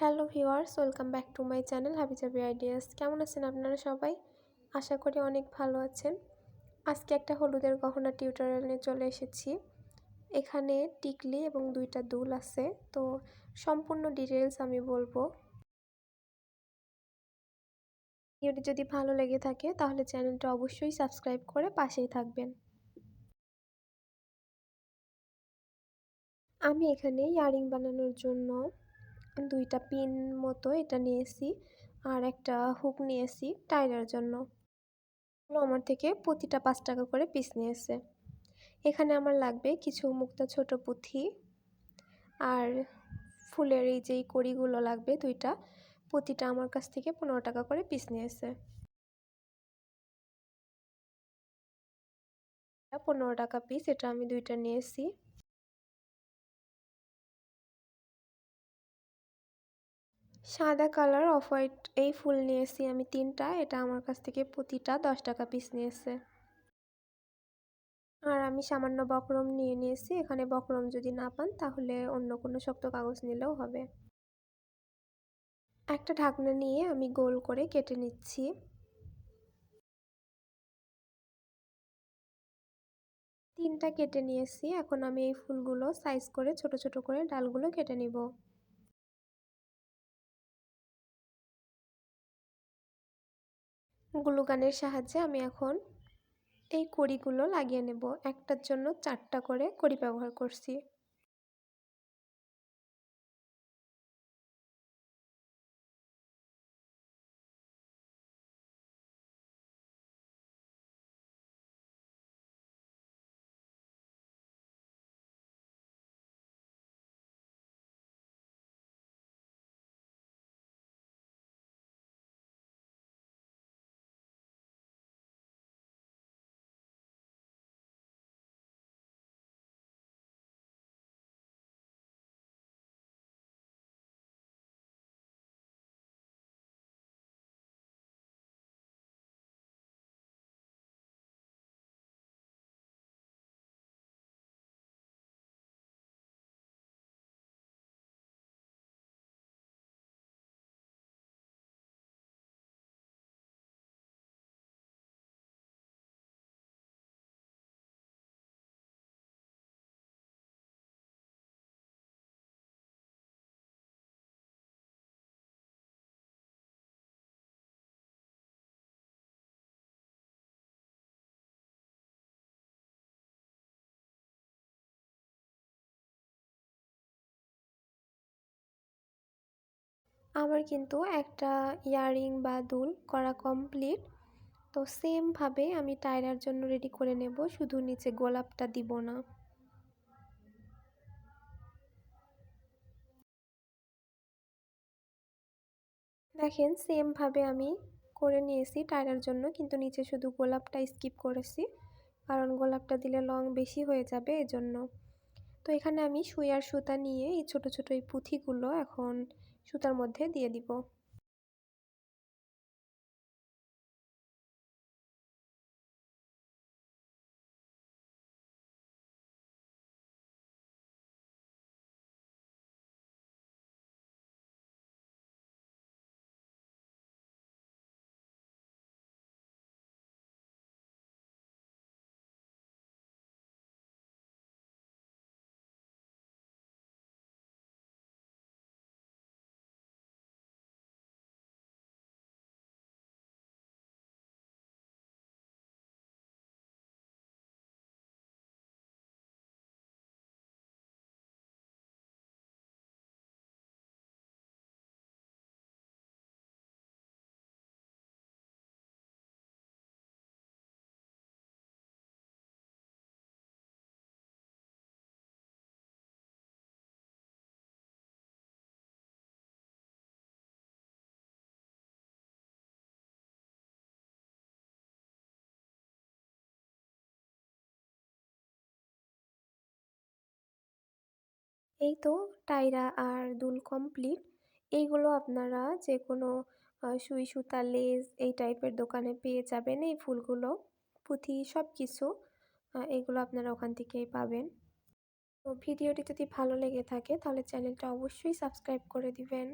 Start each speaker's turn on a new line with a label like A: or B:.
A: Hello viewers welcome back to my channel Habijabi ideas. কেমন আছেন আপনারা সবাই? আশা করি অনেক ভালো আছেন। আজকে একটা হলুদের গহনা টিউটোরিয়াল নিয়ে চলে এসেছি। এখানে টিকলি এবং দুইটা দুল আছে। তো সম্পূর্ণ ডিটেলস আমি বলব। ভিডিওটি যদি ভালো লেগে থাকে, তাহলে চ্যানেলটা অবশ্যই সাবস্ক্রাইব করে পাশেই থাকবেন। আমি এখানে ইয়ারিং বানানোর জন্য দুইটা পিন মতো এটা নিয়েছি আর একটা হুক নিয়েছি টাইলার জন্য। আমার থেকে প্রতিটা পাঁচ টাকা করে পিস নিয়েছে। এখানে আমার লাগবে কিছু মুক্তা ছোট পুঁথি আর ফুলের এই যেই কড়িগুলো লাগবে দুইটা প্রতিটা আমার কাছ থেকে পনেরো টাকা করে পিস নিয়েছে। পনেরো টাকা পিস এটা আমি দুইটা নিয়েছি। সাদা কালার অফ হোয়াইট এই ফুল নিয়েছি আমি তিনটা, এটা আমার কাছ থেকে প্রতিটা দশ টাকা পিস নিয়েছে। আর আমি সামান্য বকরম নিয়ে নিয়েছি, এখানে বকরম যদি না পান তাহলে অন্য কোনো শক্ত কাগজ নিলেও হবে। একটা ঢাকনা নিয়ে আমি গোল করে কেটে নিচ্ছি। তিনটা কেটে নিয়েছি, এখন আমি এই ফুলগুলো সাইজ করে ছোট ছোট করে ডালগুলো কেটে নিব। গ্লুগানের সাহায্যে আমি এখন এই কড়িগুলো লাগিয়ে নেব। একটার জন্য চারটা করে কড়ি ব্যবহার করছি। আমার কিন্তু একটা ইয়াররিং বা দুল করা কমপ্লিট তো সেমভাবে আমি টায়রার জন্য রেডি করে নেব, শুধু নিচে গোলাপটা দিব না। দেখেন সেমভাবে আমি করে নিয়েছি টায়রার জন্য, কিন্তু নিচে শুধু গোলাপটা স্কিপ করেছি। কারণ গোলাপটা দিলে লং বেশি হয়ে যাবে এজন্য। তো এখানে আমি সুইয়ার সুতা নিয়ে এই ছোট ছোট এই পুঁথিগুলো এখন সুতার মধ্যে দিয়ে দিব। এই তো টাইরা আর দুল কমপ্লিট এইগুলো আপনারা যে কোনো সুই, সুতা, লেস এই টাইপের দোকানে পেয়ে যাবেন এই ফুলগুলো, পুঁথি সব কিছু এগুলো আপনারা ওখান থেকেই পাবেন। তো ভিডিওটি যদি ভালো লেগে থাকে তাহলে চ্যানেলটা অবশ্যই সাবস্ক্রাইব করে দিবেন।